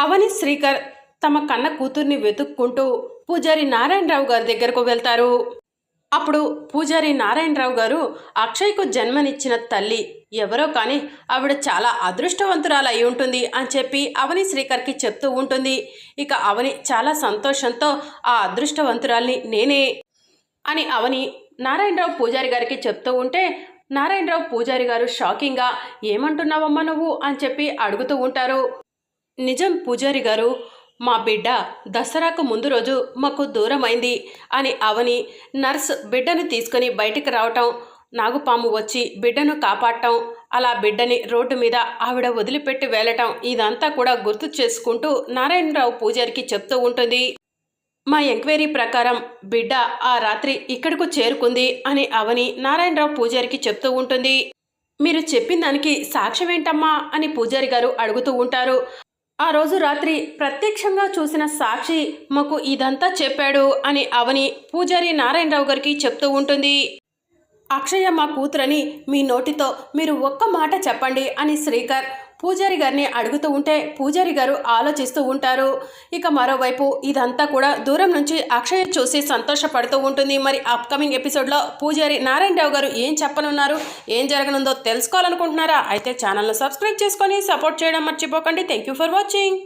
అవని శ్రీకర్ తమ కన్న కూతుర్ని వెతుక్కుంటూ పూజారి నారాయణరావు గారి దగ్గరకు వెళ్తారు. అప్పుడు పూజారి నారాయణరావు గారు అక్షయ్కు జన్మనిచ్చిన తల్లి. ఎవరో కానీ ఆవిడ చాలా అదృష్టవంతురాలు అయి ఉంటుంది అని చెప్పి అవని శ్రీకర్కి చెప్తూ ఉంటుంది. ఇక అవని చాలా సంతోషంతో ఆ అదృష్టవంతురాల్ని నేనే అని అవని నారాయణరావు పూజారి గారికి చెప్తూ ఉంటే నారాయణరావు పూజారి గారు షాకింగ్గా ఏమంటున్నావమ్మా నువ్వు? అని చెప్పి అడుగుతూ ఉంటారు. నిజం పూజారి గారు మా బిడ్డ దసరాకు ముందు రోజు మాకు దూరమైంది అని అవని నర్స్ బిడ్డను తీసుకొని బయటికి రావటం నాగుపాము వచ్చి బిడ్డను కాపాడటం అలా బిడ్డని రోడ్డు మీద ఆవిడ వదిలిపెట్టి వెళ్ళటం ఇదంతా కూడా గుర్తు చేసుకుంటూ నారాయణరావు పూజారికి చెప్తూ ఉంటుంది. మా ఎంక్వైరీ ప్రకారం బిడ్డ ఆ రాత్రి ఇక్కడకు చేరుకుంది అని అవని నారాయణరావు పూజారికి చెప్తూ ఉంటుంది. మీరు చెప్పిన దానికి సాక్ష్యం ఏంటమ్మా అని పూజారి గారు అడుగుతూ ఉంటారు. ఆ రోజు రాత్రి ప్రత్యక్షంగా చూసిన సాక్షి మాకు ఇదంతా చెప్పాడు అని అవని పూజారి నారాయణరావు గారికి చెప్తూ ఉంటుంది. అక్షయ మా కూతురని మీ నోటితో మీరు ఒక్క మాట చెప్పండి అని శ్రీకర్ పూజారి గారిని అడుగుతూ ఉంటే పూజారి గారు ఆలోచిస్తూ ఉంటారు. ఇక మరోవైపు ఇదంతా కూడా దూరం నుంచి అక్షయ చూసి సంతోషపడుతూ ఉంటుంది. మరి అప్కమింగ్ ఎపిసోడ్లో పూజారి నారాయణరావు గారు ఏం చెప్పనున్నారు? ఏం జరగనుందో తెలుసుకోవాలనుకుంటున్నారా? అయితే ఛానల్ను సబ్స్క్రైబ్ చేసుకొని సపోర్ట్ చేయడం మర్చిపోకండి. Thank you for watching